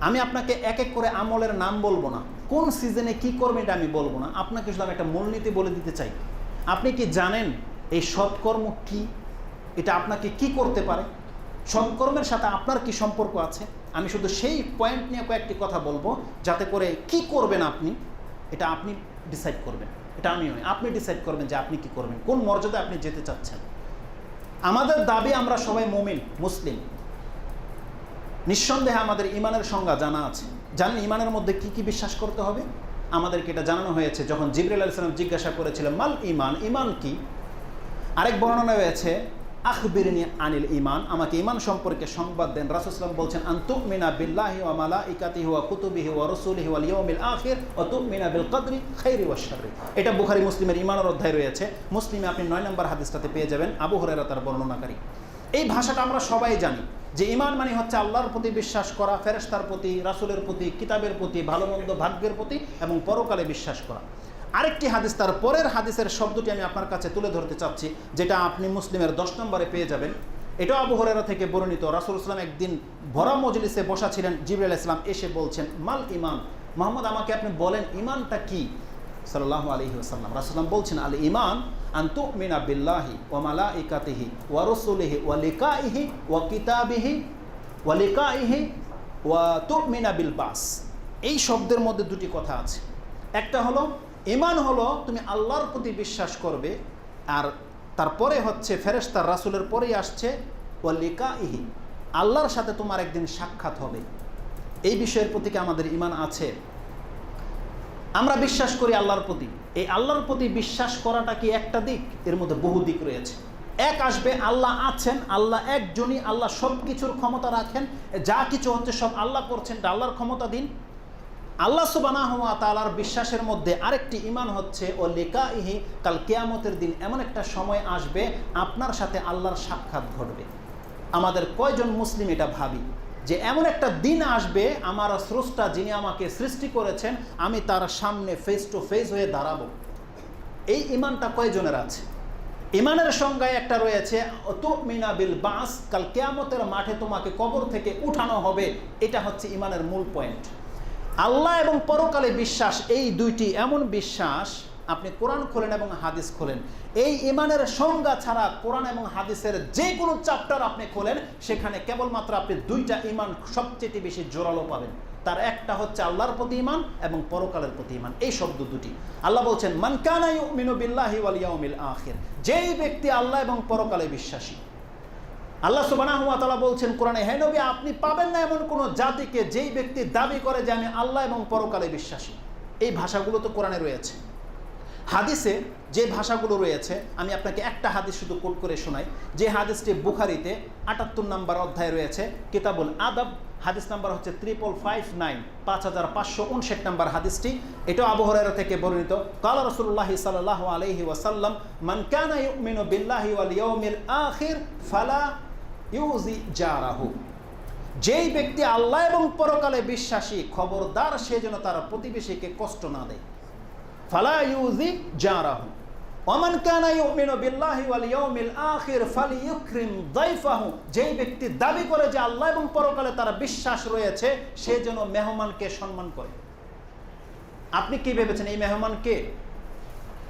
আমি আপনাকে এক এক করে আমলের নাম বলব না। কোন সিজনে কি করবেন এটা আমি বলব না। আপনাকে শুধু আমি একটা মূলনীতি বলে দিতে চাই। আপনি কি জানেন এই সৎকর্ম কি? এটা আপনাকে কি করতে পারে? সৎকর্মের সাথে আপনার কি সম্পর্ক আছে? আমি শুধু সেই পয়েন্ট নিয়ে কয়েকটি কথা বলব, যাতে করে কি করবেন আপনি, এটা আপনি ডিসাইড করবেন। এটা আমি নয় আপনি ডিসাইড করবেন যে আপনি কি করবেন, কোন মর্যাদায় আপনি যেতে চাচ্ছেন। আমাদের দাবি আমরা সবাই মুমিন, মুসলিম। নিঃসন্দেহে আমাদের ইমানের সংজ্ঞা জানা আছে। জানেন ইমানের মধ্যে কি কি বিশ্বাস করতে হবে? আমাদেরকে এটা জানানো হয়েছে যখন জিবরুল আলাইসালাম জিজ্ঞাসা করেছিলেন মাল ইমান? ইমান কি? আরেক বর্ণনা রয়েছে, আখবিরিনী আনিল ইমান। আমাকে ইমান সম্পর্কে সংবাদ দেন রাসুসলাম বলছেন আন্তুক মিনা বিল্লাহি ওয়া মালা ইকাতি হুয়া কুতুবিহি ওয়া রসুলিহি ওয়াল ইয়মিল আখির ও তুক মিনা বিল কদরি খৈরি ওয়া এটা বুখারি মুসলিমের ইমানের অধ্যায় রয়েছে। মুসলিমে আপনি নয় নম্বর হাদিসটাতে পেয়ে যাবেন, আবু হরেরা তার বর্ণনাকারী। এই ভাষাটা আমরা সবাই জানি। যে ইমান মানে হচ্ছে আল্লাহর প্রতি বিশ্বাস করা ফেরেস্তার প্রতি, রাসুলের প্রতি, কিতাবের প্রতি ভালো মন্দ ভাগ্যের প্রতি এবং পরকালে বিশ্বাস করা। আরেকটি হাদিস, তার পরের হাদিসের শব্দটি আমি আপনার কাছে তুলে ধরতে চাচ্ছি, যেটা আপনি মুসলিমের দশ নম্বরে পেয়ে যাবেন। এটাও আবু হরেরা থেকে বর্ণিত। রাসুল ইসলাম একদিন ভরা মজলিসে বসা ছিলেন, জিবরুল ইসলাম এসে বলছেন, মাল ইমান মোহাম্মদ, আমাকে আপনি বলেন ইমানটা কি? সাল্লাহ আলহি আসাল্লাম রাসুলাম বলছেন আল ইমান আন্তু মিনা বিল্লাহি ও মালা ইকাতিহি ওয়া রসুলিহি ওয়া লিকাইহি ওয়া কিতাবিহি ওয়া লিকাইহি ওয়া তু মিনা বিল বাস এই শব্দের মধ্যে দুটি কথা আছে। একটা হলো ইমান হলো তুমি আল্লাহর প্রতি বিশ্বাস করবে আর তারপরে হচ্ছে ফেরেশতার রাসুলের পরেই আসছে ও লিকা ইহি আল্লাহর সাথে তোমার একদিন সাক্ষাৎ হবে। এই বিষয়ের প্রতি আমাদের ইমান আছে? আমরা বিশ্বাস করি আল্লাহর প্রতি। এই আল্লাহর প্রতি বিশ্বাস করাটা কি একটা দিক? এর মধ্যে বহু দিক রয়েছে। এক আসবে, আল্লাহ আছেন, আল্লাহ একজনই, আল্লাহ সব কিছুর ক্ষমতা রাখেন, যা কিছু হচ্ছে সব আল্লাহ করছেন আল্লাহর ক্ষমতা দিন। আল্লাহ সুবানা হওয়া তালার বিশ্বাসের মধ্যে আরেকটি ইমান হচ্ছে, ও লেকা ইহি কাল কেয়ামতের দিন এমন একটা সময় আসবে, আপনার সাথে আল্লাহর সাক্ষাৎ ঘটবে। আমাদের কয়জন মুসলিম এটা ভাবি? যে এমন একটা দিন আসবে আমার স্রষ্টা যিনি আমাকে সৃষ্টি করেছেন, আমি তার সামনে ফেস টু ফেস হয়ে দাঁড়াবো। এই ইমানটা কয়জনের আছে? ইমানের সংজ্ঞায় একটা রয়েছে মিনা বিল বাস, কাল কেয়ামতের মাঠে তোমাকে কবর থেকে উঠানো হবে। এটা হচ্ছে ইমানের মূল পয়েন্ট আল্লাহ এবং পরকালে বিশ্বাস, এই দুইটি এমন বিশ্বাস আপনি কোরআন খোলেন এবং হাদিস খোলেন। এই ইমানের সংজ্ঞা ছাড়া কোরআন এবং হাদিসের যে কোনো চ্যাপ্টার আপনি খোলেন, সেখানে কেবলমাত্র আপনি দুইটা ইমান সবচেয়ে বেশি জোরালো পাবেন। তার একটা হচ্ছে আল্লাহর প্রতি ইমান এবং পরকালের প্রতি ইমান এই শব্দ দুটি। আল্লাহ বলছেন মানকানা ইউমিনু বিল্লাহি ওয়াল ইয়াউমিল আখির। যেই ব্যক্তি আল্লাহ এবং পরকালে বিশ্বাসী। আল্লাহ সুবানা হুয়া তালা বলছেন কোরআনে, হে নবী, আপনি পাবেন না এমন কোনো জাতিকে যেই ব্যক্তি দাবি করে যে আমি আল্লাহ এবং পরকালে বিশ্বাসী। এই ভাষাগুলো তো কোরআনে রয়েছে। হাদিসে যে ভাষাগুলো রয়েছে, আমি আপনাকে একটা হাদিস শুধু কোট করে শোনাই। যে হাদিসটি বুখারিতে আটাত্তর নাম্বার অধ্যায় রয়েছে, কিতাবুল আদব, হাদিস নাম্বার হচ্ছে ত্রিপল ফাইভ নাইন পাঁচ হাজার পাঁচশো উনষাট নাম্বার হাদিসটি। এটাও আবহরের থেকে বর্ণিত। কালা রসুল্লাহ সাল্লাহ আলহি ওয়াসাল্লাম, মান কানা ইউমিনু বিল্লাহি ওয়াল ইয়াউমিল আখির, ফালা ইউজি জারাহু। যেই ব্যক্তি আল্লাহ এবং পরকালে বিশ্বাসী, খবরদার, সে যেন তার প্রতিবেশীকে কষ্ট না দেয়। ফালা ইউজি জারাহু। ওমান কানা ইউমিনু বিল্লাহি ওয়াল ইয়াউমিল আখির ফালিইউকরিম দাইফাহু যেই ব্যক্তি দাবি করে যে আল্লাহ এবং পরকালে তার বিশ্বাস রয়েছে, সে যেন মেহমানকে সম্মান করে। আপনি কি ভেবেছেন, এই মেহমান কে?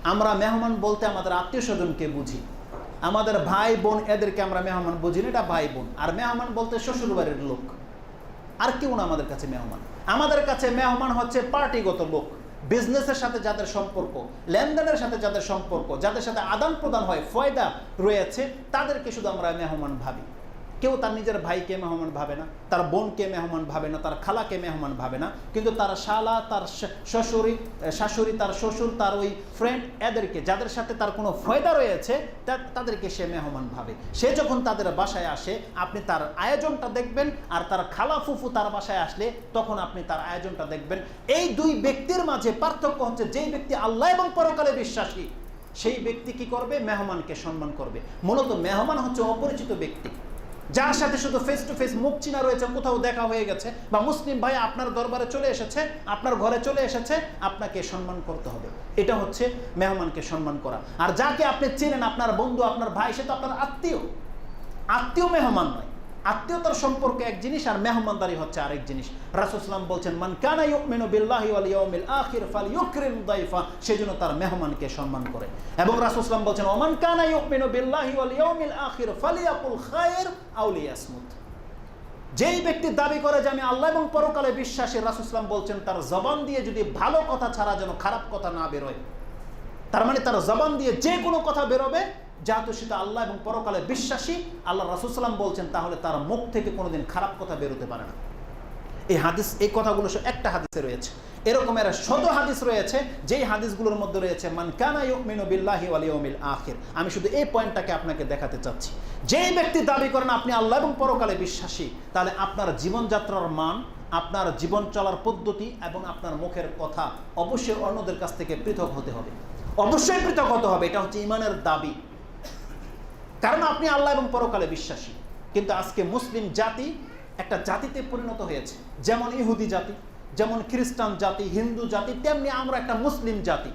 আমরা মেহমান বলতে আমাদের আত্মীয় স্বজনকে বুঝি। আমাদের ভাই, বোন, এদেরকে আমরা মেহমান বুঝি না, এটা ভাই, বোন। আর মেহমান বলতে শ্বশুর লোক। আর কেউ না আমাদের কাছে মেহমান। আমাদের কাছে মেহমান হচ্ছে পার্টিগত লোক। বিজনেসের সাথে যাদের সম্পর্ক, লেনদেনের সাথে যাদের সম্পর্ক, যাদের সাথে আদান প্রদান হয়, ফয়দা রয়েছে, তাদেরকে শুধু আমরা মেহমান ভাবি। কেউ তার নিজের ভাইকে মেহমান ভাবে না, তার বোনকে মেহমান ভাবে না, তার খালাকে মেহমান ভাবে না, কিন্তু তার শালা, তার শ্বশুরি শাশুড়ি, তার শ্বশুর, তার ওই ফ্রেন্ড এদেরকে, যাদের সাথে তার কোনো ফয়দা রয়েছে তাদেরকে সে মেহমান ভাবে। সে যখন তাদের বাসায় আসে, আপনি তার আয়োজনটা দেখবেন, আর তার খালা ফুফু তার বাসায় আসলে, তখন আপনি তার আয়োজনটা দেখবেন। এই দুই ব্যক্তির মাঝে পার্থক্য হচ্ছে, যেই ব্যক্তি আল্লাহ এবং পরকালে বিশ্বাসী, সেই ব্যক্তি কি করবে? মেহমানকে সম্মান করবে। মূলত মেহমান হচ্ছে অপরিচিত ব্যক্তি। যার সাথে শুধু ফেস টু ফেস মুখ চিনা রয়েছে, কোথাও দেখা হয়ে গেছে, বা মুসলিম ভাই আপনার দরবারে চলে এসেছে, আপনার ঘরে চলে এসেছে, আপনাকে সম্মান করতে হবে। এটা হচ্ছে মেহমানকে সম্মান করা। আর যাকে আপনি চেনেন, আপনার বন্ধু, আপনার ভাই, সে তো আপনার আত্মীয়। আত্মীয় মেহমান নয়। আত্মীয়তার সম্পর্কে এক জিনিস আর মেহমানদারি হচ্ছে আরেক জিনিস। রাসুসলাম বলছেন, মান কানা সেজন্য তার মেহমানকে সম্মান করে। এবং রাসুসলাম বলছেন, ওমান কানা যেই ব্যক্তি দাবি করে যে আমি আল্লাহ এবং পরকালে বিশ্বাসী রাসুসলাম বলছেন, তার জবান দিয়ে যদি ভালো কথা ছাড়া যেন খারাপ কথা না বেরোয়, তার মানে তার জবান দিয়ে যে কোনো কথা বেরোবে যেহেতু সেটা আল্লাহ এবং পরকালে বিশ্বাসী, আল্লাহ রাসুসাল্লাম বলছেন, তাহলে তার মুখ থেকে কোনোদিন খারাপ কথা বেরোতে পারে না। এই হাদিস, এই কথাগুলো একটা হাদিসে রয়েছে। এরকমের শত হাদিস রয়েছে, যেই হাদিসগুলোর মধ্যে রয়েছে, মান কানা ইউমিনু বিল্লাহি ওয়াল আখির আমি শুধু এই পয়েন্টটাকে আপনাকে দেখাতে চাচ্ছি। যেই ব্যক্তি দাবি করেন আপনি আল্লাহ এবং পরকালে বিশ্বাসী, তাহলে আপনার জীবনযাত্রার মান, আপনার জীবন চলার পদ্ধতি এবং আপনার মুখের কথা অবশ্যই অন্যদের কাছ থেকে পৃথক হতে হবে। অবশ্যই পৃথক হতে হবে, এটা হচ্ছে ইমানের দাবি। কারণ আপনি আল্লাহ এবং পরকালে বিশ্বাসী। কিন্তু আজকে মুসলিম জাতি একটা জাতিতে পরিণত হয়েছে। যেমন ইহুদি জাতি, যেমন খ্রিস্টান জাতি, হিন্দু জাতি, তেমনি আমরা একটা মুসলিম জাতি।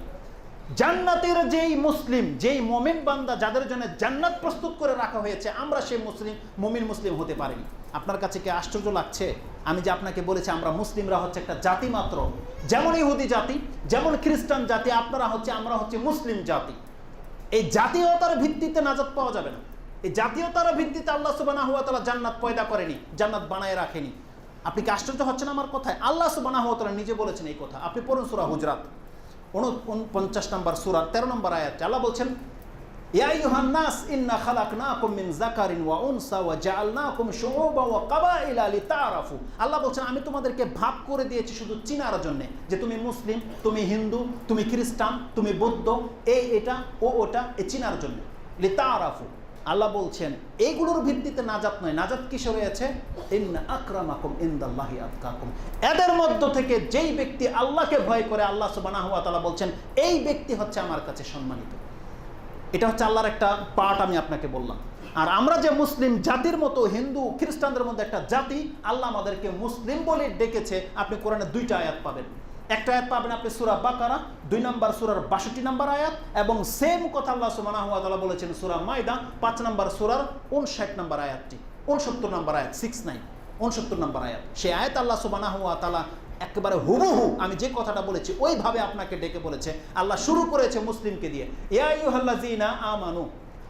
জান্নাতের যেই মুসলিম, যেই মমিন বান্দা যাদের জন্য জান্নাত প্রস্তুত করে রাখা হয়েছে, আমরা সেই মুসলিম, মমিন মুসলিম হতে পারিনি। আপনার কাছে কি আশ্চর্য লাগছে? আমি যে আপনাকে বলেছি, আমরা মুসলিমরা হচ্ছে একটা জাতি মাত্র। যেমন ইহুদি জাতি, যেমন খ্রিস্টান জাতি, আপনারা হচ্ছে, আমরা হচ্ছে মুসলিম জাতি। এই জাতীয়তার ভিত্তিতে নাজাত পাওয়া যাবে না। এই জাতীয়তার ভিত্তিতে আল্লাহ সুবানা হুয়া তালা জান্নাত পয়দা করেনি, জান্নাত বানায় রাখেনি। আপনি কি আশ্চর্য হচ্ছেন আমার কথায়? আল্লাহ সুবানা হুয়া তালা নিজে বলেছেন এই কথা। আপনি পড়ুন সুরা হুজরাত। উনপঞ্চাশ নম্বর সুরা, তেরো নম্বর আয়াত। আল্লাহ বলছেন আল্লাহ বলছেন, আমি তোমাদেরকে ভাগ করে দিয়েছি শুধু চিনার জন্য, যে তুমি মুসলিম, তুমি হিন্দু, তুমি খ্রিস্টান, তুমি বৌদ্ধ, এই, এটা, ও, ওটা, এ চিনার জন্য। আল্লাহ বলছেন, এইগুলোর ভিত্তিতে নাজাত নয়। নাজাত কিসে রয়েছে? ইন্না আকরামাকুম ইনদাল্লাহি আতকাকুম। এদের মধ্য থেকে যেই ব্যক্তি আল্লাহকে ভয় করে, আল্লাহ সুবহানাহু ওয়া তাআলা বলছেন, এই ব্যক্তি হচ্ছে আমার কাছে সম্মানিত। এটা হচ্ছে আল্লাহর একটা পার্ট আমি আপনাকে বললাম। আর আমরা যে মুসলিম জাতির মতো, হিন্দু, খ্রিস্টানদের মধ্যে একটা জাতি, আল্লাহ আমাদেরকে মুসলিম বলে ডেকেছে। আপনি কোরআনে দুইটা আয়াত পাবেন। একটা আয়াত পাবেন আপনি সুরা বাকারা, দুই নম্বর সুরার বাষট্টি নম্বর আয়াত এবং সেম কথা আল্লাহ সুমানা হুয়া বলেছেন সুরা মাইদা পাঁচ নম্বর সুরার উনষাট নম্বর আয়াতটি উনসত্তর নম্বর আয়াত সিক্স নাইন উনসত্তর নম্বর আয়াত। সেই আয়াত আল্লাহ সুবানা হুয়া তালা একেবারে হুবহু আমি যে কথাটা বলেছি ওইভাবে আপনাকে ডেকে বলেছে আল্লাহ শুরু করেছে মুসলিমকে দিয়ে ইয়াইহাল্লাজিনা আমানু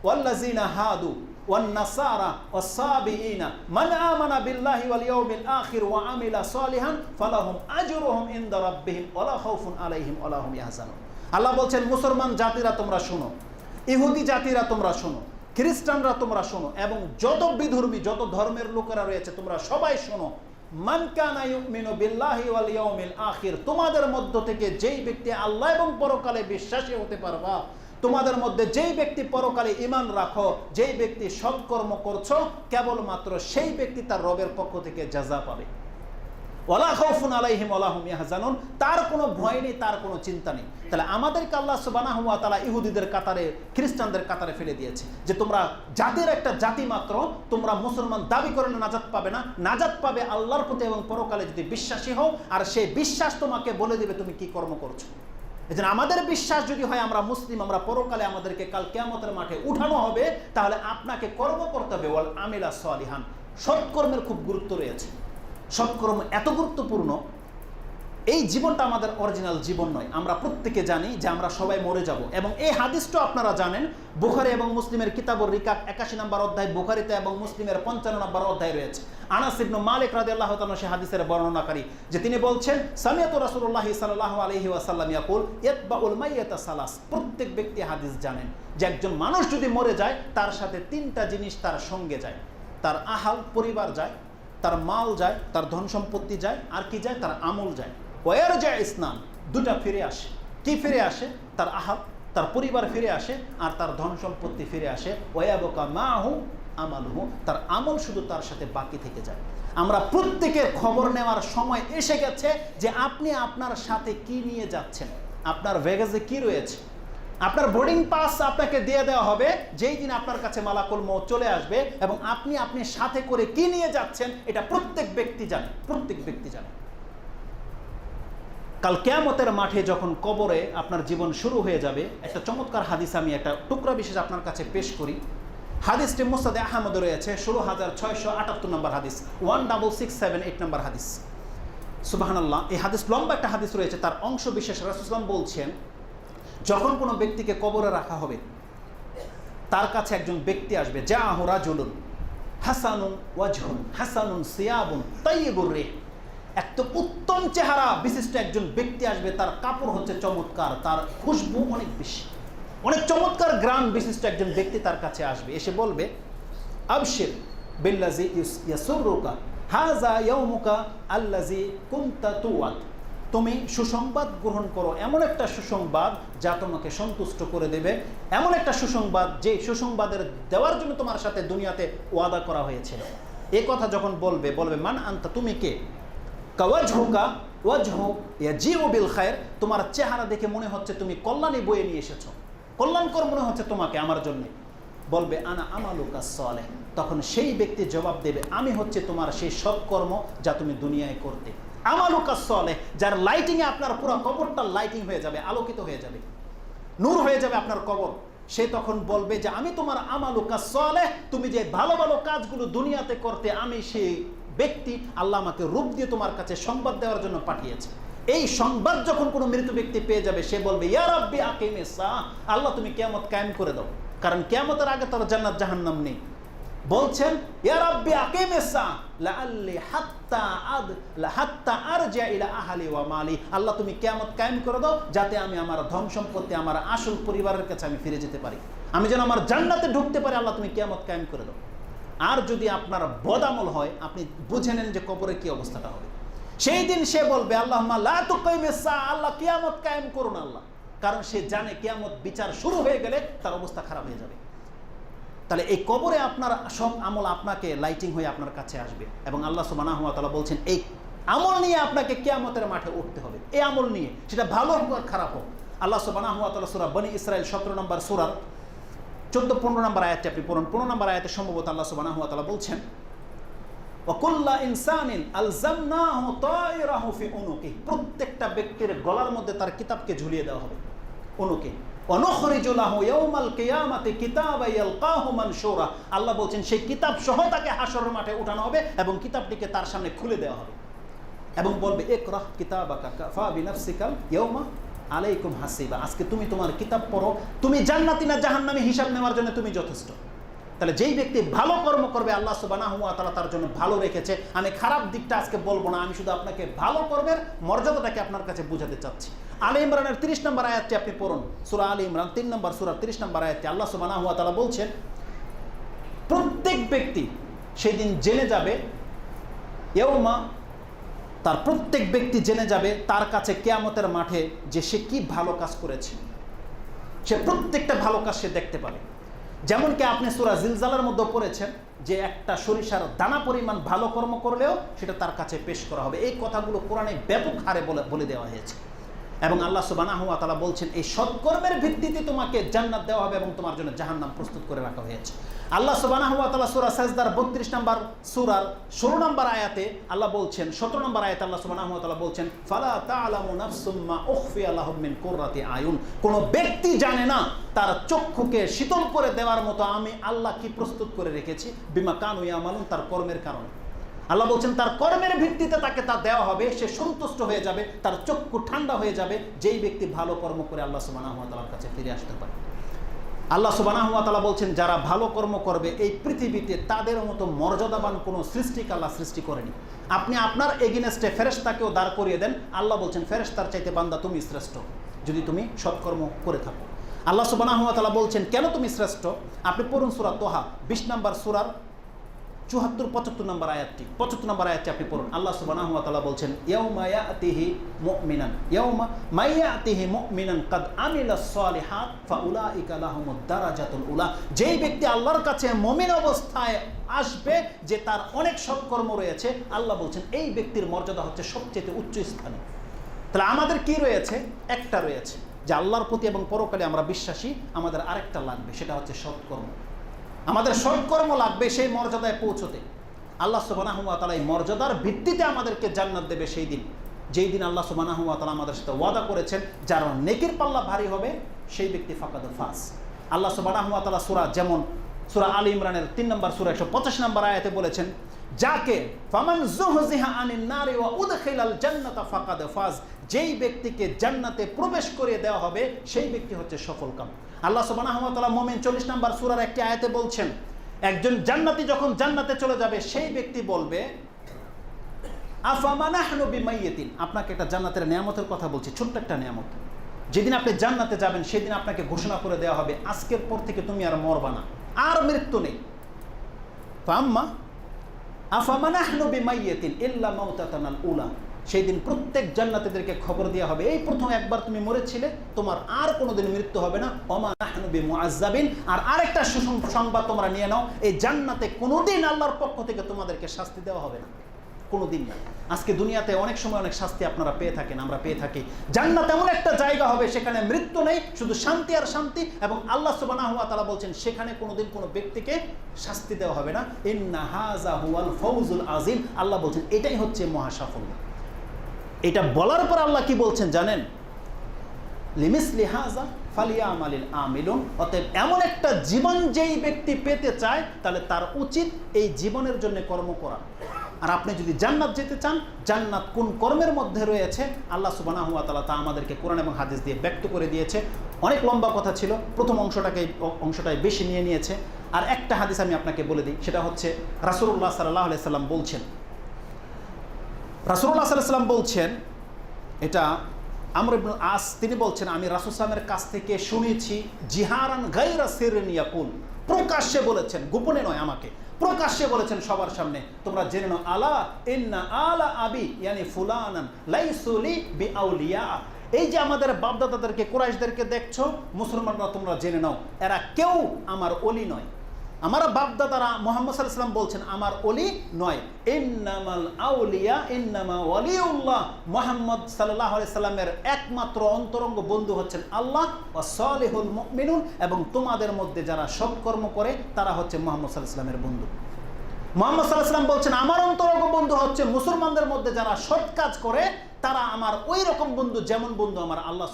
ওয়াল্লাজিনা হাদু والنصارى والصابئين من آمن بالله واليوم الآخر وعمل صالحا فلهم أجرهم عند ربهم ولا خوف عليهم ولا هم يحزنون আল্লাহ বলছেন মুসলমান জাতিরা তোমরা শোনো ইহুদি জাতিরা তোমরা শোনো খ্রিস্টানরা তোমরা শোনো এবং যত বিধর্মী যত ধর্মের লোকেরা রয়েছে তোমরা সবাই শোনো তোমাদের মধ্য থেকে যেই ব্যক্তি আল্লাহ এবং পরকালে বিশ্বাসী হতে পারবা, তোমাদের মধ্যে যেই ব্যক্তি পরকালে ইমান রাখো, যেই ব্যক্তি সৎকর্ম করছ, কেবলমাত্র সেই ব্যক্তি তার রবের পক্ষ থেকে যাজা পাবে। তার কোনো ভয় নেই, তার কোনো চিন্তা নেই। তাহলে আমাদেরকে আল্লাহ সুবহানাহু ওয়া তাআলা ইহুদিদের কাতারে, খ্রিস্টানদের কাতারে ফেলে দিয়েছে যে তোমরা জাতির একটা জাতি মাত্র, তোমরা মুসলমান দাবি করে নাজাত পাবে না। নাজাত পাবে আল্লাহর প্রতি এবং পরকালে যদি বিশ্বাসী হও, আর সেই বিশ্বাস তোমাকে বলে দেবে তুমি কি কর্ম করছ। এজন্য আমাদের বিশ্বাস যদি হয়, আমরা মুসলিম, আমরা পরকালে আমাদেরকে কাল কেয়ামতের মাঠে উঠানো হবে, তাহলে আপনাকে কর্ম করতে হবে। ওয়াল আমিলা সালিহান। সৎকর্মের খুব গুরুত্ব রয়েছে। সৎকর্ম এত গুরুত্বপূর্ণ, এই জীবনটা আমাদের অরিজিনাল জীবন নয়। আমরা প্রত্যেকে জানি যে আমরা সবাই মরে যাব। এবং এই হাদিসটা আপনারা জানেন, বুখারি এবং মুসলিমের কিতাবর রিকাক একাশি নম্বর অধ্যায়, বুখারিতে এবং মুসলিমের পঞ্চান্ন নম্বর অধ্যায় রয়েছে। আনাস ইবনু মালিক রাদিয়াল্লাহু তাআলা সে হাদিসের বর্ণনাকারী যে তিনি বলছেন, সামিয়াতু রাসূলুল্লাহ সাল্লাহ আলাইহি ওয়াসাল্লাম ইয়াকুল, ইয়াতবাউল মাইয়াতা সালাস। প্রত্যেক ব্যক্তি হাদিস জানেন যে একজন মানুষ যদি মরে যায়, তার সাথে তিনটা জিনিস তার সঙ্গে যায়। তার আহাল পরিবার যায় তার মাল যায়, তার ধন সম্পত্তি যায়, আর কি যায়? তার আমল যায়। ওয়ার যায় ইসলাম দুটা ফিরে আসে। কি ফিরে আসে? তার আহাল তার পরিবার ফিরে আসে, আর তার ধন সম্পত্তি ফিরে আসে। ওয়াবকা মাহু আমালহু, তার আমল শুধু তার সাথে বাকি থেকে যায়। আমরা প্রত্যেকের খবর নেওয়ার সময় এসে গেছে যে আপনি আপনার সাথে কি নিয়ে যাচ্ছেন? আপনার ভেগাজে কি রয়েছে? আপনার বোর্ডিং পাস আপনাকে দিয়ে দেওয়া হবে। যেই দিন আপনার কাছে মালাকুল মৌ চলে আসবে এবং আপনি আপনি সাথে করে কি নিয়ে যাচ্ছেন, এটা প্রত্যেক ব্যক্তি জানে, প্রত্যেক ব্যক্তি জানে। কাল কেয়ামতের মাঠে যখন কবরে আপনার জীবন শুরু হয়ে যাবে, একটা চমৎকার হাদিস আমি একটা টুকরা বিশেষ আপনার কাছে পেশ করি। হাদিসটি মুস্তাদে আহমদ রয়েছে, ষোলো হাজার ছয়শো আটাত্তর নম্বর হাদিস, one double six seven eight নম্বর হাদিস। সুবাহানাল্লাহ, এই হাদিস লম্বা একটা হাদিস রয়েছে, তার অংশ বিশেষ রাসুসলাম বলছেন যখন কোনো ব্যক্তিকে কবরে রাখা হবে, তার কাছে একজন ব্যক্তি আসবে যা আহরা জুলুন হাসানুন ওয়াজহুন, হাসানুন সিয়াবুন তাইয়িবুর রে এত উত্তম চেহারা বিশিষ্ট একজন ব্যক্তি আসবে, তার কাপড় হচ্ছে চমৎকার, তার খুশবু অনেক বেশি। অনেক চমৎকার গ্রাম বিশিষ্ট একজন ব্যক্তি তার কাছে আসবে, এসে বলবে, আবশির বিল্লাজি ইয়াসুরুকা হাজা ইয়াউমুকা আল্লাজি কুনতা তুয়াত তুমি সুসংবাদ গ্রহণ করো। এমন একটা সুসংবাদ যা তোমাকে সন্তুষ্ট করে দেবে। এমন একটা সুসংবাদ যে সুসংবাদের দেওয়ার জন্য তোমার সাথে দুনিয়াতে ওয়াদা করা হয়েছিল। এ কথা যখন বলবে বলবে, মান আন্তা, তুমি কে? কাওয়াজহুকা ওয়াজহু ইয়াজিউ বিল খায়ের তোমার চেহারা দেখে মনে হচ্ছে তুমি কল্যাণে বয়ে নিয়ে এসেছ। কল্যাণকর মনে হচ্ছে তোমাকে আমার জন্য। বলবে, আনা আমালুকা সলে তখন সেই ব্যক্তি জবাব দেবে, আমি হচ্ছে তোমার সেই সৎকর্ম যা তুমি দুনিয়ায় করতে। আমালুকা সলে যার লাইটিংয়ে আপনার পুরো কবরটা লাইটিং হয়ে যাবে, আলোকিত হয়ে যাবে। নূর হয়ে যাবে আপনার কবর। সে তখন বলবে যে, আমি তোমার আমালুকা সলে তুমি যে ভালো ভালো কাজগুলো দুনিয়াতে করতে, আমি সেই ব্যক্তি আল্লাহ আমাকে রূপ দিয়ে তোমার কাছে সংবাদ দেওয়ার জন্য পাঠিয়েছে। এই সংবাদ যখন কোনো মৃত ব্যক্তি পেয়ে যাবে, সে বলবে, ইয়া রাব্বি আকিমে সাহ, আল্লাহ তুমি কেয়ামত কায়েম করে দাও। কারণ কেয়ামতের আগে তার জান্নাত জাহান্নাম নেই। বলছেন হাত্তা ওয়া আল্লাহ, তুমি কেয়ামত কায়েম করে দাও, যাতে আমি আমার ধন সম্পত্তি, আমার আসল পরিবারের কাছে আমি ফিরে যেতে পারি। আমি যেন আমার জান্নাতে ঢুকতে পারি, আল্লাহ, তুমি কেয়ামত কায়েম করে দাও। আর যদি আপনার বদামল হয়, আপনি বুঝে নেন যে কবরে কি অবস্থাটা হবে। সেই দিন সে বলবে আল্লাহ আল্লাহ, কিয়ামত কায়েম করুন আল্লাহ। কারণ সে জানে কিয়ামত বিচার শুরু হয়ে গেলে তার অবস্থা খারাপ হয়ে যাবে। তাহলে এই কবরে আপনার সব আমল আপনাকে লাইটিং হয়ে আপনার কাছে আসবে। এবং আল্লাহ সুবাহ বলছেন, এই আমল নিয়ে আপনাকে কেয়ামতের মাঠে উঠতে হবে। এই আমল নিয়ে, সেটা ভালো হোক আর খারাপ হোক। আল্লাহ সুবাহ সুরা বনি ইসরায়েল সতেরো নম্বর সুরার চোদ্দ, পনেরো নম্বর আয়াতটি আপনি পড়ুন। পনেরো নম্বর আয়াতে সম্ভবত আল্লাহ সুবাহ বলছেন প্রত্যেকটা ব্যক্তির গলার মধ্যে তার কিতাবকে ঝুলিয়ে দেওয়া হবে উনুকে কিতাবা আল্লাহ বলছেন, সেই কিতাব সহ তাকে হাসরের মাঠে উঠানো হবে এবং কিতাবটিকে তার সামনে খুলে দেওয়া হবে। এবং বলবে, ইকরাহ কিতাবাকা কাফা বিনাফসিকাল ইয়াউমা আলাইকুম হাসিবা। আজকে তুমি তোমার কিতাব পড়ো। তুমি জান্নাতি না জাহান্নামী হিসাব নেওয়ার জন্য তুমি যথেষ্ট। তাহলে যেই ব্যক্তি ভালো কর্ম করবে, আল্লাহ সুবানাহ তালা তার জন্য ভালো রেখেছে। আমি খারাপ দিকটা আজকে বলব না, আমি শুধু আপনাকে ভালো কর্মের মর্যাদাটাকে আপনার কাছে বুঝাতে চাচ্ছি। আলী ইমরানের তিরিশ নম্বর আয়াতটি আপনি পড়ুন। সুরা আলী ইমরান তিন নম্বর, সুরা তিরিশ নম্বর আয়াতটি আল্লাহ সুবানাহ তালা বলছেন, প্রত্যেক ব্যক্তি সেই দিন জেনে যাবে এও মা তার প্রত্যেক ব্যক্তি জেনে যাবে তার কাছে কেয়ামতের মাঠে যে সে কি ভালো কাজ করেছে। সে প্রত্যেকটা ভালো কাজ সে দেখতে পাবে। যেমন কি আপনি সুরা জিলজালার মধ্যে পড়েছেন যে একটা সরিষার দানা পরিমাণ ভালো কর্ম করলেও সেটা তার কাছে পেশ করা হবে। এই কথাগুলো কোরআনে ব্যাপক হারে বলে বলে দেওয়া হয়েছে। এবং আল্লাহ সুবানাহ তালা বলছেন, এই সৎকর্মের ভিত্তিতে তোমাকে জান্নাত দেওয়া হবে এবং তোমার জন্য জাহান্নাম প্রস্তুত করে রাখা হয়েছে। আল্লাহ সুবানাহ তালা সুরা সাজদার বত্রিশ নম্বর সুরার ষোলো নম্বর আয়াতে আল্লাহ বলছেন, সতেরো নম্বর আয়াতে আল্লাহ সুবানাহ তালা বলছেন, ফালা তালামু নাফসুম্মা আল্লাহমিন কোররাতি আয়ুন। কোনো ব্যক্তি জানে না তার চক্ষুকে শীতল করে দেওয়ার মতো আমি আল্লাহ কি প্রস্তুত করে রেখেছি? বিমা কানু ইয়ামালুন, তার কর্মের কারণে। আল্লাহ বলছেন, তার কর্মের ভিত্তিতে তাকে তা দেওয়া হবে, সে সন্তুষ্ট হয়ে যাবে, তার চক্ষু ঠান্ডা হয়ে যাবে, যেই ব্যক্তি ভালো কর্ম করে আল্লাহ সুবানাহতালার কাছে ফিরে আসতে পারে। আল্লাহ সুবানাহতালা বলছেন, যারা ভালো কর্ম করবে, এই পৃথিবীতে তাদের মতো মর্যাদাবান কোনো সৃষ্টিকে আল্লাহ সৃষ্টি করেনি। আপনি আপনার এগেনেস্টে ফেরেস্তাকেও দাঁড় করিয়ে দেন। আল্লাহ বলছেন ফেরেস্তার চাইতে বান্দা তুমি শ্রেষ্ঠ, যদি তুমি সৎকর্ম করে থাকো। আল্লাহ সুবানাহতালা বলছেন, কেন তুমি শ্রেষ্ঠ? আপনি পড়ুন সুরা তোহা, বিশ নাম্বার সুরার চুহাত্তর পঁচাত্তর নম্বর আয়াতটি। পঁচাত্তর নম্বর আয়াতটি আপনি পড়ুন। আল্লাহ সুবাহ তালা বলছেন ইয়ৌমায়া আতিহি মিনান ইয়ৌমা মাইয়া আতিহি মিনান কাদ যেই ব্যক্তি আল্লাহর কাছে মমিন অবস্থায় আসবে, যে তার অনেক সৎকর্ম রয়েছে, আল্লাহ বলছেন, এই ব্যক্তির মর্যাদা হচ্ছে সবচেয়ে উচ্চ স্থানে। তাহলে আমাদের কি রয়েছে? একটা রয়েছে, যে আল্লাহর প্রতি এবং পরকালে আমরা বিশ্বাসী, আমাদের আরেকটা লাগবে, সেটা হচ্ছে সৎকর্ম। আমাদের সৎকর্ম লাগবে সেই মর্যাদায় পৌঁছতে। আল্লাহ সুবানাহুয়া তালা এই মর্যাদার ভিত্তিতে আমাদেরকে জান্নাত দেবে সেই দিন। যেই দিন আল্লাহ সুবানাহুয়া তালা আমাদের সাথে ওয়াদা করেছেন, যার নেকির পাল্লা ভারী হবে, সেই ব্যক্তি ফাঁকাদ ফাস। আল্লাহ সুবানাহুয়া তালা সুরা যেমন সুরা আলী ইমরানের তিন নম্বর সুরা একশো পঁচাশ নম্বর আয়াতে বলেছেন, যাকে ফামান আনিন জান্নাতা ফাকাদ ফাজ যেই ব্যক্তিকে জান্নাতে প্রবেশ করে দেওয়া হবে, সেই ব্যক্তি হচ্ছে সফলকাম আল্লাহ তাআলা মুমিন 40 নম্বর সূরার একটি আয়াতে বলছেন, একজন জান্নাতি যখন জান্নাতে চলে যাবে, সেই ব্যক্তি বলবে আপনাকে একটা জান্নাতের নিয়ামতের কথা বলছি, ছোট্ট একটা নিয়ামত। যেদিন আপনি জান্নাতে যাবেন, সেদিন আপনাকে ঘোষণা করে দেওয়া হবে, আজকের পর থেকে তুমি আর মরবা না, আর মৃত্যু নেই। ফাম্মা আফামানাহনু বিমাইয়াতিন ইল্লা মাউতাতানাল উলা। সেই দিন প্রত্যেক জান্নাতীদেরকে খবর দেওয়া হবে। এই প্রথম একবার তুমি মরেছিলে, তোমার আর কোনোদিন মৃত্যু হবে না। অমা নাহনু বিমুআজ্জাবিন। আর আরেকটা সংবাদ তোমরা নিয়ে নাও, এই জান্নাতে কোনোদিন আল্লাহর পক্ষ থেকে তোমাদেরকে শাস্তি দেওয়া হবে না। কোনোদিন না। আজকে দুনিয়াতে অনেক সময় অনেক শাস্তি আপনারা পেয়ে থাকেন, আমরা পেয়ে থাকি। জান্নাত এমন একটা জায়গা হবে সেখানে মৃত্যু নেই, শুধু শান্তি আর শান্তি, এবং আল্লাহ সুবহানাহু হুয়া তারা বলছেন, সেখানে কোনোদিন কোনো ব্যক্তিকে শাস্তি দেওয়া হবে না। ইন্না হাযা হুয়াল ফাউজুল আযীম। আল্লাহ বলছেন, এটাই হচ্ছে মহা সাফল্য এটা বলার পর আল্লাহ কি বলছেন জানেন? লিমিস ফালিয়া অতএব এমন একটা জীবন যেই ব্যক্তি পেতে চায়, তাহলে তার উচিত এই জীবনের জন্য কর্ম করা। আর আপনি যদি জান্নাত যেতে চান, জান্নাত কোন কর্মের মধ্যে রয়েছে, আল্লাহ সুবানা হুয়া তালা তা আমাদেরকে কোরআন এবং হাদিস দিয়ে ব্যক্ত করে দিয়েছে। অনেক লম্বা কথা ছিল, প্রথম অংশটাকে অংশটাই বেশি নিয়ে নিয়েছে। আর একটা হাদিস আমি আপনাকে বলে দিই, সেটা হচ্ছে রাসুল্লাহ সাল্লাহ সাল্লাম বলছেন রাসুল্লাহ সাল্লাম বলছেন, এটা আমর ইবনুল আস, তিনি বলছেন, আমি রাসুসালামের কাছ থেকে শুনেছি, জিহারান গাইরা সিরিন ইয়াকুল প্রকাশ্যে বলেছেন, গোপনে নয় আমাকে, প্রকাশ্যে বলেছেন সবার সামনে, তোমরা জেনে নাও, আলা ইন্না আলা আবি, ইয়ানি ফুলানান লাইসুলি বি আউলিয়া এই যে আমাদের বাপদাদাদেরকে, কুরাইশদেরকে দেখছ, মুসলমানরা তোমরা জেনে নাও, এরা কেউ আমার অলি নয়। আমার বাপদাদারা মোহাম্মদ সাল্লাম বলছেন, আমার অলি নয়। ইন্নামাল আউলিয়া, ইন্নামা ওয়ালিউল্লাহ মোহাম্মদ সাল্লাহ সাল্লামের একমাত্র অন্তরঙ্গ বন্ধু হচ্ছেন আল্লাহ ও সলিহুল মিনুন এবং তোমাদের মধ্যে যারা সৎকর্ম করে, তারা হচ্ছে মোহাম্মদ সাল্লাহ বন্ধু। মোহাম্মদ সাল্লাহ সাল্লাম বলছেন, আমার অন্তরঙ্গ বন্ধু হচ্ছে মুসলমানদের মধ্যে যারা সৎ কাজ করে, তারা আমার ওই রকম বন্ধু যেমন বন্ধু আমার আল্লাহ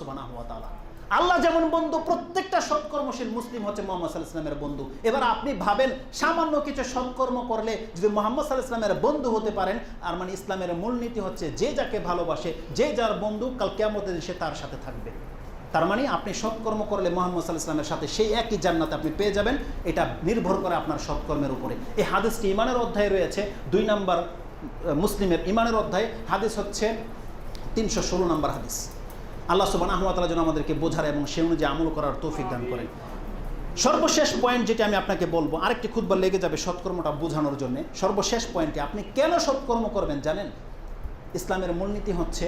তালা আল্লাহ যেমন বন্ধু, প্রত্যেকটা সৎকর্মশীল মুসলিম হচ্ছে মোহাম্মদ সাল্লাহ ইসলামের বন্ধু। এবার আপনি ভাবেন, সামান্য কিছু সৎকর্ম করলে যদি মোহাম্মদ সাল্লাহ ইসলামের বন্ধু হতে পারেন আর মানে ইসলামের মূলনীতি হচ্ছে যে যাকে ভালোবাসে, যে যার বন্ধু, কাল কেমতের সে তার সাথে থাকবে। তার মানে আপনি সৎকর্ম করলে মোহাম্মদ সাল্লাহ ইসলামের সাথে সেই একই জান্নাতে আপনি পেয়ে যাবেন, এটা নির্ভর করে আপনার সৎকর্মের উপরে। এই হাদিসটি ইমানের অধ্যায়ে রয়েছে, দুই নম্বর মুসলিমের ইমানের অধ্যায়ে, হাদিস হচ্ছে তিনশো ষোলো নম্বর হাদিস। আল্লাহ সুবান আহমতালা যেন আমাদেরকে বোঝার এবং সে অনুযায়ী আমল করার তৌফিক দান করেন। সর্বশেষ পয়েন্ট যেটা আমি আপনাকে বলব, আরেকটি খুদবার লেগে যাবে সৎকর্মটা বোঝানোর জন্য। সর্বশেষ পয়েন্টে আপনি কেন সৎকর্ম করবেন জানেন? ইসলামের মূলনীতি হচ্ছে,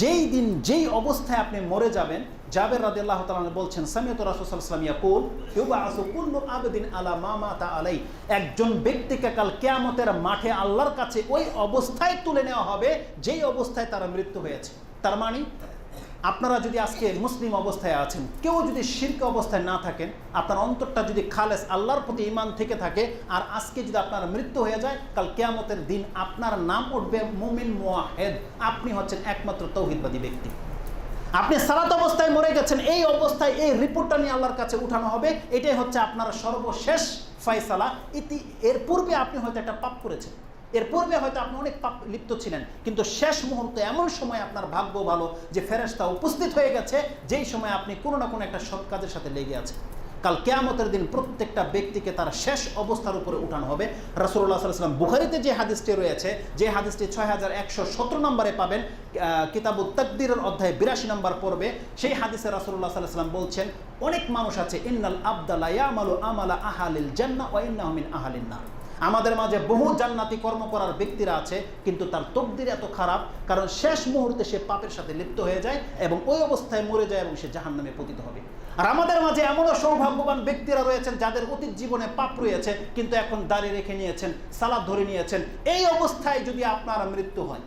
যেই দিন যেই অবস্থায় আপনি মরে যাবেন, জাবের রাদি আল্লাহ তালা বলছেন, সামিয়ত রাসুসাল্লাম ইয়াকুল ইউবা আসু কুল্লু আবেদিন আলা মামা তা আলাই একজন ব্যক্তিকে কাল কেয়ামতের মাঠে আল্লাহর কাছে ওই অবস্থায় তুলে নেওয়া হবে, যেই অবস্থায় তার মৃত্যু হয়েছে। তার মানে আপনারা যদি আজকে মুসলিম অবস্থায় আছেন, কেউ যদি শির্ক অবস্থায় না থাকেন, আপনার অন্তরটা যদি খালেস আল্লাহর প্রতি ইমান থেকে থাকে, আর আজকে যদি আপনার মৃত্যু হয়ে যায়, কাল কেয়ামতের দিন আপনার নাম উঠবে মুমিন মোয়াহেদ আপনি হচ্ছেন একমাত্র তৌহিদবাদী ব্যক্তি। আপনি সারাত অবস্থায় মরে গেছেন, এই অবস্থায় এই রিপোর্টটা নিয়ে আল্লাহর কাছে উঠানো হবে। এটাই হচ্ছে আপনার সর্বশেষ ফয়সালা। ইতি এর পূর্বে আপনি হয়তো একটা পাপ করেছেন। এর পূর্বে হয়তো আপনি অনেক পাপ লিপ্ত ছিলেন, কিন্তু শেষ মুহূর্তে এমন সময় আপনার ভাগ্য ভালো যে ফেরেশতা উপস্থিত হয়ে গেছে, যেই সময় আপনি কোনো না কোনো একটা সৎ কাজের সাথে লেগে আছেন। কাল কেয়ামতের দিন প্রত্যেকটা ব্যক্তিকে তার শেষ অবস্থার উপরে উঠানো হবে। রাসুল্লাহ সাল্লাম বুখারিতে যে হাদিসটি রয়েছে, যে হাদিসটি ছয় হাজার একশো সতেরো নম্বরে পাবেন কিতাবু তকদিরের অধ্যায়ে বিরাশি নম্বর পড়বে সেই হাদিসে রাসুল্লাহ সাল্লাম বলছেন, অনেক মানুষ আছে, ইন্নাল আবদালা আমালা আহালিল জান্না ও ইন্নাহমিন আহালিন না আমাদের মাঝে বহু জান্নাতি কর্ম করার ব্যক্তিরা আছে, কিন্তু তার তকদির এত খারাপ, কারণ শেষ মুহূর্তে সে পাপের সাথে লিপ্ত হয়ে যায় এবং ওই অবস্থায় মরে যায় এবং সে জাহান নামে পতিত হবে। আর আমাদের মাঝে এমনও সৌভাগ্যবান ব্যক্তিরা রয়েছেন যাদের অতীত জীবনে পাপ রয়েছে, কিন্তু এখন দাঁড়িয়ে রেখে নিয়েছেন, সালাদ ধরে নিয়েছেন। এই অবস্থায় যদি আপনার মৃত্যু হয়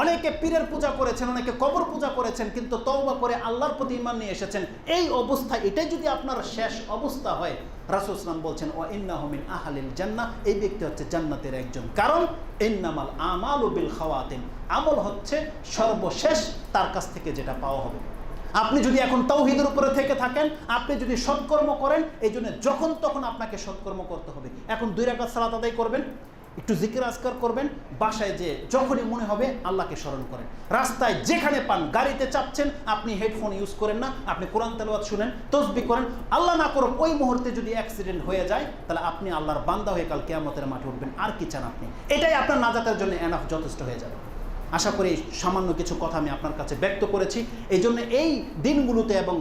অনেকে পীরের পূজা করেছেন, অনেকে কবর পূজা করেছেন, কিন্তু তওবা করে আল্লাহর প্রতি ইমান নিয়ে এসেছেন। এই অবস্থা, এটাই যদি আপনার শেষ অবস্থা হয়, রাসুল ইসলাম বলছেন ও ইন্নাহমিন আহালিল জান্না এই ব্যক্তি হচ্ছে জান্নাতের একজন। কারণ, ইন্নামাল আমাল বিল খাওয়াতেন আমল হচ্ছে সর্বশেষ তার কাছ থেকে যেটা পাওয়া হবে। আপনি যদি এখন তৌহিদের উপরে থেকে থাকেন, আপনি যদি সৎকর্ম করেন এই জন্য যখন তখন আপনাকে সৎকর্ম করতে হবে। এখন দুই রাকাত সালাত আদায় করবেন একটু জিকির আজকার করবেন, বাসায় যে যখনই মনে হবে আল্লাহকে স্মরণ করেন। রাস্তায় যেখানে পান, গাড়িতে চাপছেন, আপনি হেডফোন ইউজ করেন না, আপনি কোরআন তেলাওয়াত শুনেন, তসবি করেন, আল্লাহ না করুন ওই মুহূর্তে যদি অ্যাক্সিডেন্ট হয়ে যায়, তাহলে আপনি আল্লাহর বান্দা হয়ে কাল কেয়ামতের মাঠে উঠবেন, আর কি চান আপনি? এটাই আপনার নাজাতের জন্য এনাফ যথেষ্ট হয়ে যাবে। আশা করি সামান্য কিছু কথা আমি আপনার কাছে ব্যক্ত করেছি। এই জন্য এই দিনগুলোতে এবং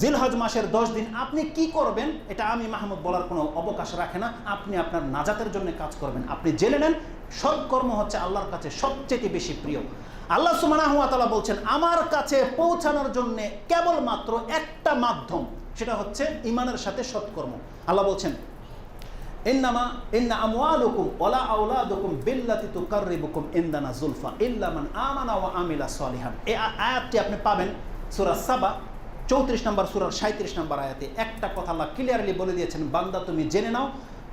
জিলহজ মাসের দশ দিন আপনি কি করবেন, এটা আমি মাহমুদ বলার কোনো অবকাশ রাখে না। আপনি আপনার নাজাতের জন্য কাজ করবেন। আপনি জেনে নেন সৎকর্ম হচ্ছে আল্লাহর কাছে সবচেয়ে বেশি প্রিয়। আল্লাহ সুমানাহুয়াতালা বলছেন, আমার কাছে পৌঁছানোর জন্য কেবলমাত্র একটা মাধ্যম, সেটা হচ্ছে ইমানের সাথে সৎকর্ম আল্লাহ বলছেন আপনি পাবেন সূরা সাবা চৌত্রিশ নম্বর সুরার সাঁত্রিশ নম্বর আয়াতে একটা কথা আল্লাহ ক্লিয়ারলি বলে দিয়েছেন, বান্দা তুমি জেনে নাও,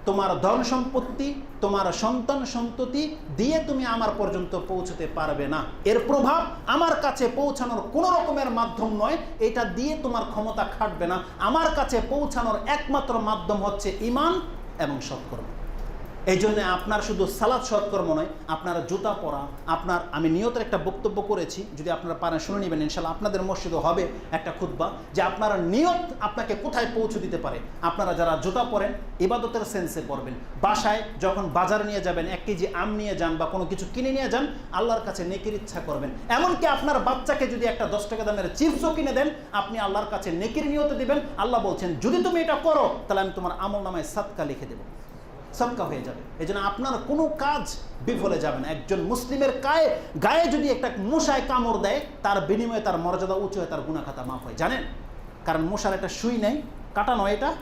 তোমার ধন সম্পত্তি, তোমার সন্তান সন্ততি দিয়ে তুমি আমার পর্যন্ত পৌঁছতে পারবে না। এর প্রভাব আমার কাছে পৌঁছানোর কোনো রকমের মাধ্যম নয়, এটা দিয়ে তোমার ক্ষমতা খাটবে না। আমার কাছে পৌঁছানোর একমাত্র মাধ্যম হচ্ছে ইমান এবং সৎকর্ম। এই জন্য আপনার শুধু সালাদ সৎকর্ম নয়, আপনার জুতা পরা, আপনার, আমি নিয়তের একটা বক্তব্য করেছি, যদি আপনারা পারেন শুনে নেবেন ইনশাল্লাহ আপনাদের মসজিদও হবে একটা খুতবা, যে আপনারা নিয়ত আপনাকে কোথায় পৌঁছে দিতে পারে। আপনারা যারা জুতা পরেন, ইবাদতের সেন্সে পড়বেন। বাসায় যখন বাজার নিয়ে যাবেন, এক কেজি আম নিয়ে যান বা কোনো কিছু কিনে নিয়ে যান, আল্লাহর কাছে নেকির ইচ্ছা করবেন। এমনকি আপনার বাচ্চাকে যদি একটা দশ টাকা দামের চিপসও কিনে দেন, আপনি আল্লাহর কাছে নেকির নিয়ত দিবেন। আল্লাহ বলছেন, যদি তুমি এটা করো, তাহলে আমি তোমার আমল নামায় সাতকা লিখে দেবো। সবকা হয়ে যাবে। এই জন্য আপনার কোনো কাজ বিফলে যাবে না। একজন মুসলিমের গায়ে গায়ে যদি একটা মশায় কামড় দেয়, তার বিনিময়ে তার মর্যাদা উঁচু হয় তার গুণাখাতা মাফ হয়। জানেন? কারণ মশার একটা সুই নেই, কাটা নয় এটা।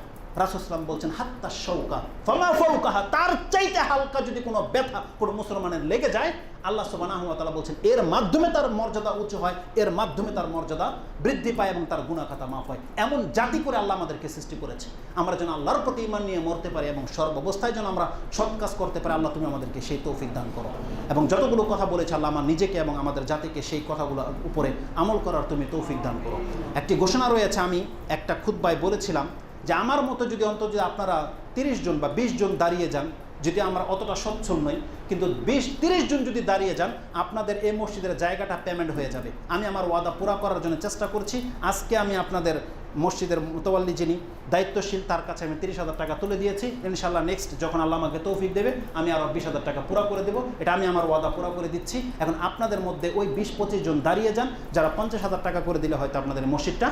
রাসুসলাম বলছেন, হাত্তা শৌকা, ফমা ফৌকাহা। তার চাইতে হালকা যদি কোনো ব্যথা কোনো মুসলমানের লেগে যায়, আল্লাহ সুবাহ তালা বলছেন, এর মাধ্যমে তার মর্যাদা উঁচু হয়, এর মাধ্যমে তার মর্যাদা বৃদ্ধি পায় এবং তার গুণাখাতা মাফ হয়। এমন জাতি করে আল্লাহ আমাদেরকে সৃষ্টি করেছে। আমরা যেন আল্লাহর প্রতি ইমান নিয়ে মরতে পারি এবং সর্বাবস্থায় যেন আমরা সৎ কাজ করতে পারি, আল্লাহ তুমি আমাদেরকে সেই তৌফিক দান করো। এবং যতগুলো কথা বলেছে, আল্লাহ আমার নিজেকে এবং আমাদের জাতিকে সেই কথাগুলো উপরে আমল করার তুমি তৌফিক দান করো। একটি ঘোষণা রয়েছে, আমি একটা খুদ্বায় বলেছিলাম যে আমার মতো যদি অন্তত আপনারা তিরিশ জন বা বিশ জন দাঁড়িয়ে যান, যদি আমরা অতটা সচ্ছল নই, কিন্তু বিশ, তিরিশ জন যদি দাঁড়িয়ে যান, আপনাদের এই মসজিদের জায়গাটা পেমেন্ট হয়ে যাবে। আমি আমার ওয়াদা পুরা করার জন্য চেষ্টা করছি। আজকে আমি আপনাদের মসজিদের মোতওয়াল্লি যিনি দায়িত্বশীল, তার কাছে আমি তিরিশ হাজার টাকা তুলে দিয়েছি। ইনশাল্লাহ নেক্সট যখন আল্লাহ আমাকে তৌফিক দেবে, আমি আরও বিশ হাজার টাকা পুরা করে দেবো। এটা আমি আমার ওয়াদা পুরা করে দিচ্ছি। এখন আপনাদের মধ্যে ওই বিশ, পঁচিশ জন দাঁড়িয়ে যান, যারা পঞ্চাশ হাজার টাকা করে দিলে হয়তো আপনাদের মসজিদটা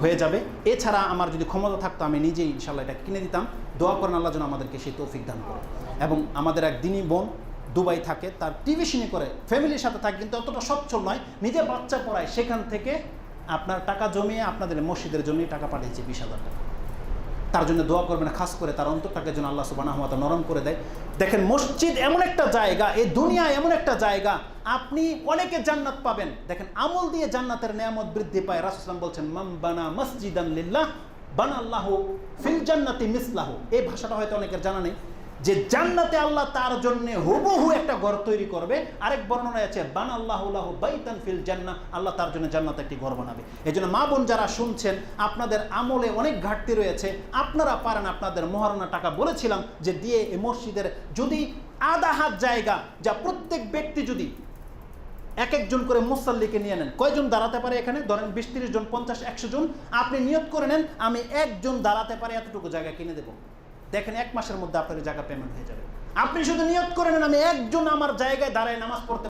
হয়ে যাবে। এছাড়া আমার যদি ক্ষমতা থাকতো, আমি নিজেই ইনশাল্লাহ এটা কিনে দিতাম। দোয়া করেন আল্লাহ যেন আমাদেরকে সেই তৌফিক দান করে এবং আমাদের এক দিনই বোন দুবাই থাকে, তার টিভি টিভিশনি করে ফ্যামিলির সাথে থাকে, কিন্তু অতটা সচ্ছল নয়। নিজের বাচ্চা পড়ায়, সেখান থেকে আপনার টাকা জমিয়ে আপনাদের মসজিদের জমিয়ে টাকা পাঠিয়েছে বিশ হাজার টাকা। তার জন্য দোয়া করবেন, খাস করে তার অন্তরটাকে যেন আল্লাহ সুবাহ নরম করে দেয়। দেখেন, মসজিদ এমন একটা জায়গা, এই দুনিয়া এমন একটা জায়গা, আপনি অনেকে জান্নাত পাবেন। দেখেন, আমল দিয়ে জান্নাতের নিয়ামত বৃদ্ধি পায়। রাসুসলাম বলছেন মাম বানা মসজিদান লিল্লাহ বানা আল্লাহ ফিল জান্নাতি মিসলাহ। এই ভাষাটা হয়তো অনেকের জানা নেই। যে জান্নাতে আল্লাহ তার জন্য হুবহু একটা ঘর তৈরি করবে। আরেক বর্ণনায় আছে বান আল্লাহ বাইতান ফিল জান্নাহ, আল্লাহ তার জন্য জান্নাতে একটি ঘর বানাবে। এই জন্য মা বোন যারা শুনছেন, আপনাদের আমলে অনেক ঘাটতি রয়েছে। আপনারা পারেন আপনাদের মহারণা টাকা বলেছিলাম যে দিয়ে এই মসজিদের যদি আধা হাত জায়গা, যা প্রত্যেক ব্যক্তি যদি এক একজন করে মুসাল্লিকে নিয়ে নেন, কয়জন দাঁড়াতে পারে এখানে? ধরেন বিশ, তিরিশ জন, পঞ্চাশ, একশো জন। আপনি নিয়োগ করে নেন, আমি একজন দাঁড়াতে পারে এতটুকু জায়গা কিনে দেবো। দেখেন এক মাসের মধ্যে আপনার জায়গা পেমেন্ট হয়ে যাবে। আপনি শুধু নিয়ত করেন, আমি একজন আমার জায়গায় দাঁড়ায় নামাজ পড়তে